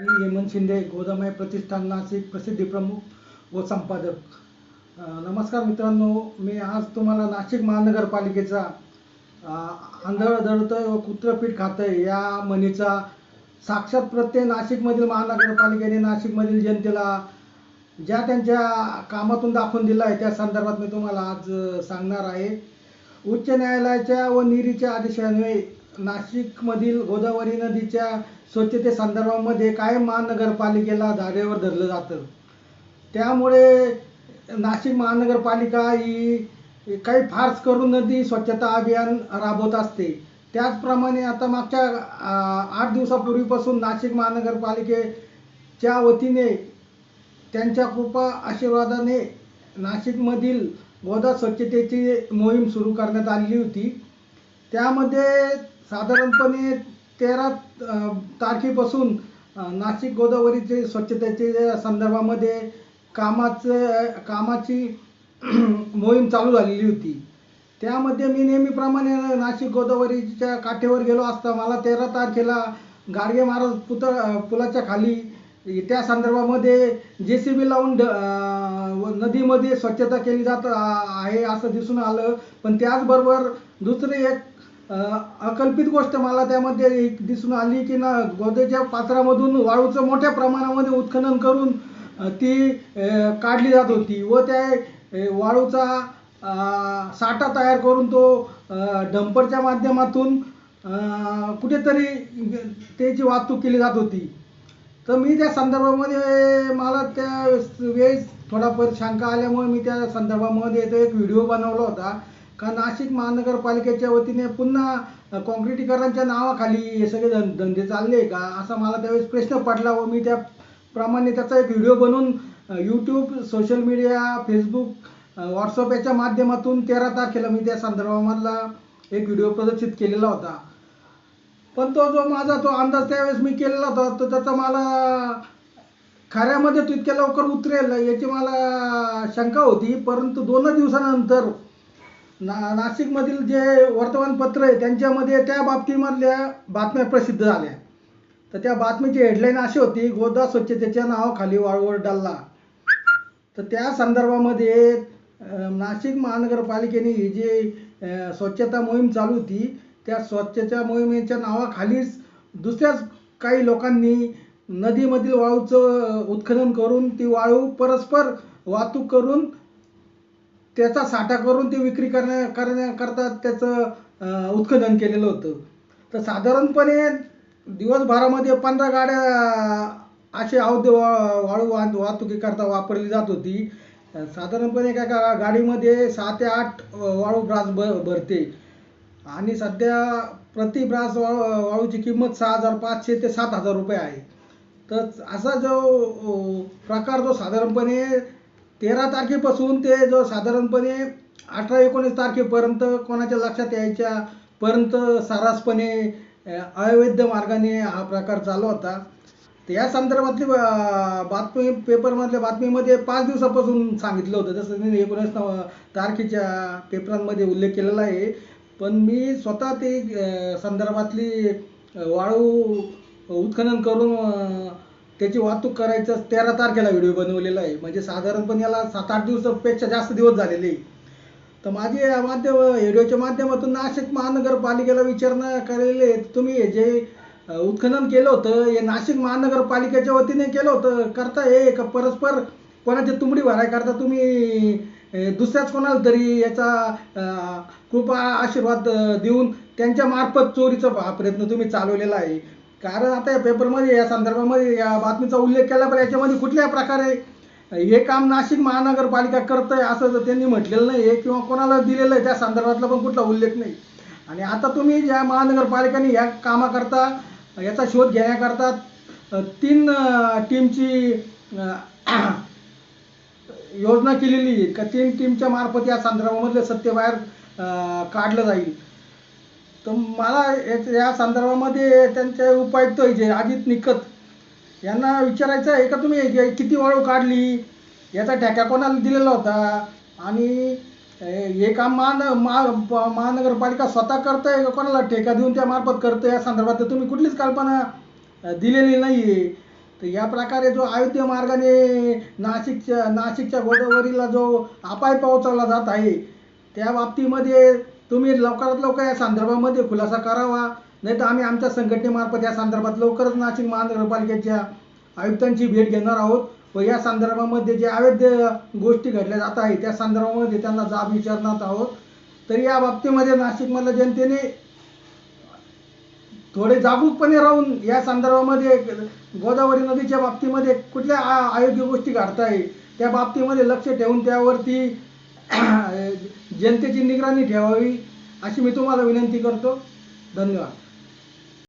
मी हेमंत शिंदे गोदामय प्रतिष्ठान नाशिक प्रसिद्धी प्रमुख व संपादक. नमस्कार मित्रांनो मी आज तुम्हाला नाशिक महानगरपालिकेचा आंधळ दळतंय व कुत्रपीठ खातंय या म्हणीचा साक्षात प्रत्यय नाशिकमधील महानगरपालिकेने नाशिकमधील जनतेला ज्या त्यांच्या कामातून दाखवून दिला आहे त्या संदर्भात मी तुम्हाला आज सांगणार आहे. उच्च न्यायालयाच्या व निरीच्या आदेशान्वये नाशिकमधील गोदावरी नदीच्या स्वच्छते संदर्भामध्ये कायम महानगरपालिकेला धारेवर धरलं जातं? त्यामुळे नाशिक महानगरपालिका ही काही फार्स करून नदी स्वच्छता अभियान राबवत असते. त्याचप्रमाणे आता मागच्या आठ दिवसापूर्वीपासून नाशिक महानगरपालिकेच्या वतीने त्यांच्या कृपा आशीर्वादाने नाशिकमधील गोदा स्वच्छतेची मोहीम सुरू करण्यात आलेली होती. त्यामध्ये साधारणपणे तेरा तारखेपासून नाशिक गोदावरीचे स्वच्छतेचे संदर्भामध्ये कामाचं कामाची मोहीम चालू झालेली होती. त्यामध्ये मी नेहमीप्रमाणे नाशिक गोदावरीच्या काठेवर गेलो असता मला तेरा तारखेला गाडगे महाराज पुतळ पुलाच्या खाली त्या संदर्भामध्ये जे सी बी लावून व नदीमध्ये स्वच्छता केली जात आहे असं दिसून आलं. पण त्याचबरोबर दुसरी एक अकल्पित गोष्ट मला त्यामध्ये एक दिसून आली की ना गोदेच्या पात्रामधून वाळूचं मोठ्या प्रमाणामध्ये उत्खनन करून ती काढली जात होती व त्या वाळूचा साठा तयार करून तो डंपरच्या माध्यमातून कुठेतरी त्याची वाहतूक केली जात होती. तर मी त्या संदर्भामध्ये मला त्या वेळेस थोडाफार शंका आल्यामुळे मी त्या संदर्भामध्ये तो एक व्हिडिओ बनवला होता. का नाशिक महानगरपालिकेच्या वतीने पुन्हा काँक्रिटीकरांच्या नावाखाली हे सगळे धं धंदे चालले का? असा मला त्यावेळेस प्रश्न पडला व मी त्याप्रमाणे त्याचा एक व्हिडिओ बनवून YouTube social media Facebook WhatsApp याच्या माध्यमातून तेरा तारखेला मी त्या संदर्भामधला एक व्हिडिओ प्रदर्शित केलेला होता. पण तो जो माझा तो अंदाज त्यावेळेस मी केलेला होता तो त्याचा मला खऱ्यामध्ये तो इतक्या लवकर उतरेल याची मला शंका होती परंतु दोन दिवसानंतर ना नाशिकमधील जे वर्तमानपत्र आहे त्यांच्यामध्ये त्या बाबतीमधल्या बातम्या प्रसिद्ध झाल्या. तर त्या बातमीची हेडलाईन अशी होती गोदा स्वच्छतेच्या नावाखाली वाळवळ डाल्ला. तर त्या संदर्भामध्ये नाशिक महानगरपालिकेने ही जी स्वच्छता मोहीम चालू होती त्या स्वच्छता मोहिमेच्या नावाखालीच दुसऱ्याच काही लोकांनी नदीमधील वाळूचं उत्खनन करून ती वाळू परस्पर वाहतूक करून त्याचा साठा करून ती विक्री करण्या करण्याकरता त्याचं उत्खनन केलेलं होतं. तर साधारणपणे दिवसभरामध्ये पंधरा गाड्या असे अवैध वाळू वाह वाहतुकीकरता वापरली जात होती. साधारणपणे एका गा गाडीमध्ये सहा ते आठ वाळू ब्रास ब भरते. आणि सध्या प्रति ब्रास वाळू वाळूची किंमत सहा हजार पाचशे ते सात हजार रुपये आहे. तर असा जो प्रकार जो साधारणपणे तेरा तारखेपासून ते जो साधारणपणे अठरा एकोणीस तारखेपर्यंत कोणाच्या लक्षात यायच्या पर्यंत सारासपणे अवैध मार्गाने हा प्रकार चालू होता. तर या संदर्भातली बातमी पेपरमधल्या बातमीमध्ये पाच दिवसापासून सांगितलं होतं जसं मी एकोणीस नव तारखेच्या पेपरांमध्ये उल्लेख केलेला आहे. पण मी स्वतः ते संदर्भातली वाळू उत्खनन करून त्याची वाहतूक करायचं तेरा तारखेला व्हिडिओ बनवलेला आहे. म्हणजे साधारणपणे याला सात आठ दिवसापेक्षा जास्त दिवस झालेले आहे. तर माझे या माध्यम व्हिडिओच्या माध्यमातून नाशिक महानगरपालिकेला विचारणा केलेली आहे तुम्ही जे उत्खनन केलं होतं हे नाशिक महानगरपालिकेच्या वतीने केलं होतं करता हे का परस्पर कोणाची तुंबडी भराय करता तुम्ही दुसऱ्याच कोणाला तरी याचा कृपा आशीर्वाद देऊन त्यांच्या मार्फत चोरीचा प्रयत्न तुम्ही चालवलेला आहे. कारण आता या पेपरमध्ये या संदर्भामध्ये या बातमीचा उल्लेख केला पण याच्यामध्ये कुठल्या प्रकारे हे काम नाशिक महानगरपालिका करत आहे असं जर त्यांनी म्हटलेलं नाही आहे किंवा कोणाला दिलेलं आहे त्या संदर्भातला पण कुठला उल्लेख नाही. आणि आता तुम्ही ज्या महानगरपालिकेने या कामाकरता याचा शोध घेण्याकरता तीन टीमची योजना केलेली आहे. का तीन टीमच्या मार्फत या संदर्भामधलं सत्य बाहेर काढलं जाईल. तर मला या संदर्भामध्ये त्यांचे उपायुक्त जे अजित निकत यांना विचारायचं आहे का तुम्ही? किती वाळू काढली? याचा ठेका कोणाला दिलेला होता? आणि हे काम महान महा महानगरपालिका स्वतः करतंय का कोणाला ठेका देऊन त्या मार्फत करतं या संदर्भात तर तुम्ही कुठलीच कल्पना दिलेली नाही आहे तर या प्रकारे जो अयोध्या मार्गाने नाशिकच्या नाशिकच्या गोदावरीला जो अपाय पोहोचवला जात आहे त्या बाबतीमध्ये तुम्ही लवकरात लवकर या संदर्भामध्ये खुलासा करावा. नाही तर आम्ही आमच्या संघटनेमार्फत या संदर्भात लवकरच नाशिक महानगरपालिकेच्या आयुक्तांची भेट घेणार आहोत व या संदर्भामध्ये जे अवैध गोष्टी घडल्या जात आहे त्या संदर्भामध्ये त्यांना जाब विचारणार आहोत. तर या बाबतीमध्ये नाशिकमधल्या जनतेने थोडे जागरूकपणे राहून या संदर्भामध्ये गोदावरी नदीच्या बाबतीमध्ये कुठल्या अयोग्य गोष्टी घडताय त्या बाबतीमध्ये लक्ष ठेवून त्यावरती जनतेची निगराणी ठेवावी अशी मी तुम्हाला विनंती करतो. धन्यवाद.